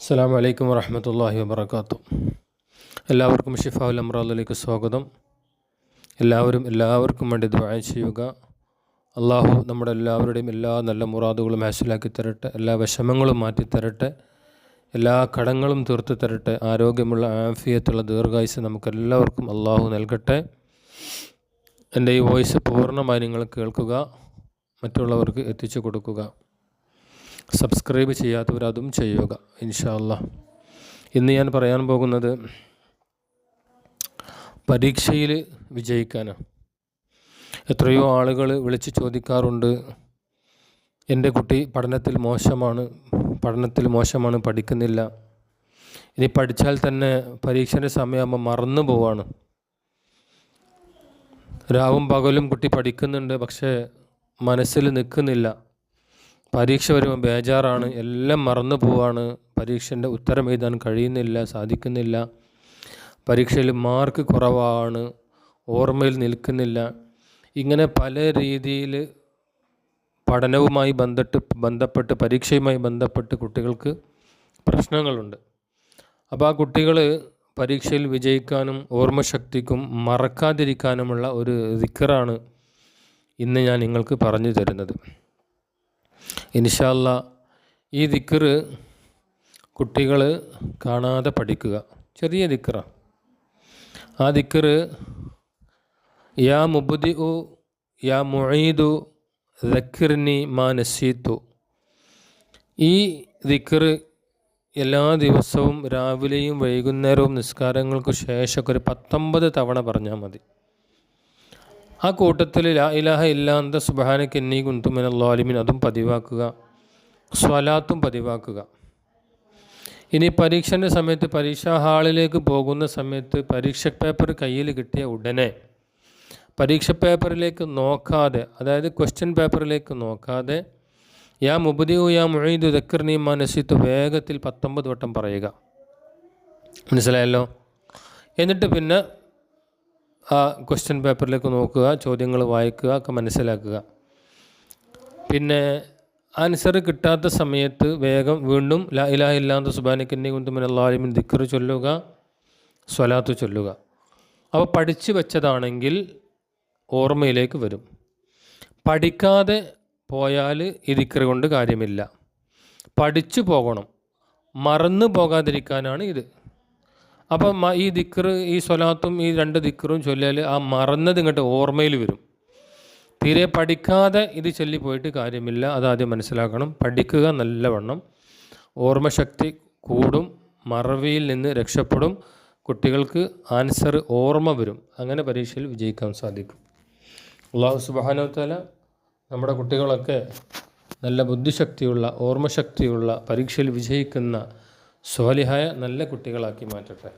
അസ്സാം വലൈക്കും വറഹമത്തല്ലാഹി വബർക്കാത്തു എല്ലാവർക്കും ഷിഫാഉൽ അമ്രാദിലേക്ക് സ്വാഗതം. എല്ലാവരും എല്ലാവർക്കും വേണ്ടി ദ്വായ ചെയ്യുക. അള്ളാഹു നമ്മുടെ എല്ലാവരുടെയും എല്ലാ നല്ല മുറാദുകളും ഹാസിലാക്കി തരട്ടെ. എല്ലാ വിഷമങ്ങളും മാറ്റി തരട്ടെ. എല്ലാ കടങ്ങളും തീർത്ത് തരട്ടെ. ആരോഗ്യമുള്ള ആഫിയത്തുള്ള ദീർഘായുസ് നമുക്കെല്ലാവർക്കും അള്ളാഹു നൽകട്ടെ. എന്റെ ഈ വോയിസ് പൂർണമായി നിങ്ങൾ കേൾക്കുക. മറ്റുള്ളവർക്ക് എത്തിച്ചു കൊടുക്കുക. സബ്സ്ക്രൈബ് ചെയ്യാത്തവർ അതും ചെയ്യുക ഇൻഷാല്ല ഇന്ന് ഞാൻ പറയാൻ പോകുന്നത് പരീക്ഷയിൽ വിജയിക്കാനാണ് എത്രയോ ആളുകൾ വിളിച്ച് ചോദിക്കാറുണ്ട് എന്റെ കുട്ടി പഠനത്തിൽ മോശമാണ് പഠനത്തിൽ മോശമാണ് പഠിക്കുന്നില്ല. ഇനി പഠിച്ചാൽ തന്നെ പരീക്ഷന്റെ സമയമാകുമ്പോൾ മറന്നു പോവാണ്. രാവും പകലും കുട്ടി പഠിക്കുന്നുണ്ട് പക്ഷേ മനസ്സിൽ നിൽക്കുന്നില്ല. പരീക്ഷ വരുമ്പോൾ ബേജാറാണ് എല്ലാം മറന്നു പോവാണ്. പരീക്ഷന്റെ ഉത്തരം എഴുതാൻ കഴിയുന്നില്ല സാധിക്കുന്നില്ല. പരീക്ഷയിൽ മാർക്ക് കുറവാണ് ഓർമ്മയിൽ നിൽക്കുന്നില്ല. ഇങ്ങനെ പല രീതിയിൽ പഠനവുമായി ബന്ധപ്പെട്ട് ബന്ധപ്പെട്ട് പരീക്ഷയുമായി ബന്ധപ്പെട്ട് കുട്ടികൾക്ക് പ്രശ്നങ്ങളുണ്ട്. അപ്പോൾ ആ കുട്ടികൾ പരീക്ഷയിൽ വിജയിക്കാനും ഓർമ്മശക്തിക്കും മറക്കാതിരിക്കാനുമുള്ള ഒരു ദിക്കറാണ് ഇന്ന് ഞാൻ നിങ്ങൾക്ക് പറഞ്ഞു തരുന്നത്. ഇൻഷാല്ല ഈ ദിക്കറ് കുട്ടികൾ കാണാതെ പഠിക്കുക. ചെറിയ ദിക്കറ ആ ദിക്കറ് യാ മുബുദി ഉ യാ മുഴീദു ദക്കിർനി മാ നസീത്തു. ഈ ദിക്കറ് എല്ലാ ദിവസവും രാവിലെയും വൈകുന്നേരവും നിസ്കാരങ്ങൾക്ക് ശേഷമൊക്കെ ഒരു പത്തൊമ്പത് തവണ പറഞ്ഞാൽ മതി. ആ കൂട്ടത്തിൽ ലാ ഇലാഹ ഇല്ലാന്ത സുബാന കെന്നി കുന്തുമിൻ അള്ളാലിമിൻ അതും പതിവാക്കുക. സ്വലാത്തും പതിവാക്കുക. ഇനി പരീക്ഷന്റെ സമയത്ത് പരീക്ഷാ ഹാളിലേക്ക് പോകുന്ന സമയത്ത് പരീക്ഷ പേപ്പർ കയ്യിൽ കിട്ടിയ ഉടനെ പരീക്ഷ പേപ്പറിലേക്ക് നോക്കാതെ അതായത് ക്വസ്റ്റ്യൻ പേപ്പറിലേക്ക് നോക്കാതെ യാ മുബുദിയു യാ മുഴീദു ദക്കർണി മനസ്സിത്ത് വേഗത്തിൽ പത്തൊമ്പത് വട്ടം പറയുക. മനസ്സിലായല്ലോ? എന്നിട്ട് പിന്നെ ആ ക്വസ്റ്റ്യൻ പേപ്പറിലേക്ക് നോക്കുക ചോദ്യങ്ങൾ വായിക്കുക ഒക്കെ മനസ്സിലാക്കുക. പിന്നെ ആൻസർ കിട്ടാത്ത സമയത്ത് വേഗം വീണ്ടും ലാ ഇലാഹ ഇല്ലാത്ത സുബാനിക്കന്നെ കുന്തുമിൻ അള്ളാഹിമിൻ ദിക്കർ ചൊല്ലുക സ്വലാത്ത് ചൊല്ലുക. അപ്പോൾ പഠിച്ചു വെച്ചതാണെങ്കിൽ ഓർമ്മയിലേക്ക് വരും. പഠിക്കാതെ പോയാൽ ഈ ദിക്കർ കൊണ്ട് കാര്യമില്ല. പഠിച്ചു പോകണം. മറന്നു പോകാതിരിക്കാനാണ് ഇത്. അപ്പം ഈ ദിക്കർ ഈ സ്വലാത്തും ഈ രണ്ട് ദിക്കറും ചൊല്ലിയാൽ ആ മറന്നത് ഇങ്ങോട്ട് ഓർമ്മയിൽ വരും. തീരെ പഠിക്കാതെ ഇത് ചൊല്ലിപ്പോയിട്ട് കാര്യമില്ല. അതാദ്യം മനസ്സിലാക്കണം. പഠിക്കുക നല്ലവണ്ണം. ഓർമ്മശക്തി കൂടും. മറവിയിൽ നിന്ന് രക്ഷപ്പെടും. കുട്ടികൾക്ക് ആൻസർ ഓർമ്മ വരും. അങ്ങനെ പരീക്ഷയിൽ വിജയിക്കാൻ സാധിക്കും. അള്ളാഹു സുബാനോത്തല നമ്മുടെ കുട്ടികളൊക്കെ നല്ല ബുദ്ധിശക്തിയുള്ള ഓർമ്മശക്തിയുള്ള പരീക്ഷയിൽ വിജയിക്കുന്ന സ്വാലിഹായ നല്ല കുട്ടികളാക്കി മാറ്റട്ടെ.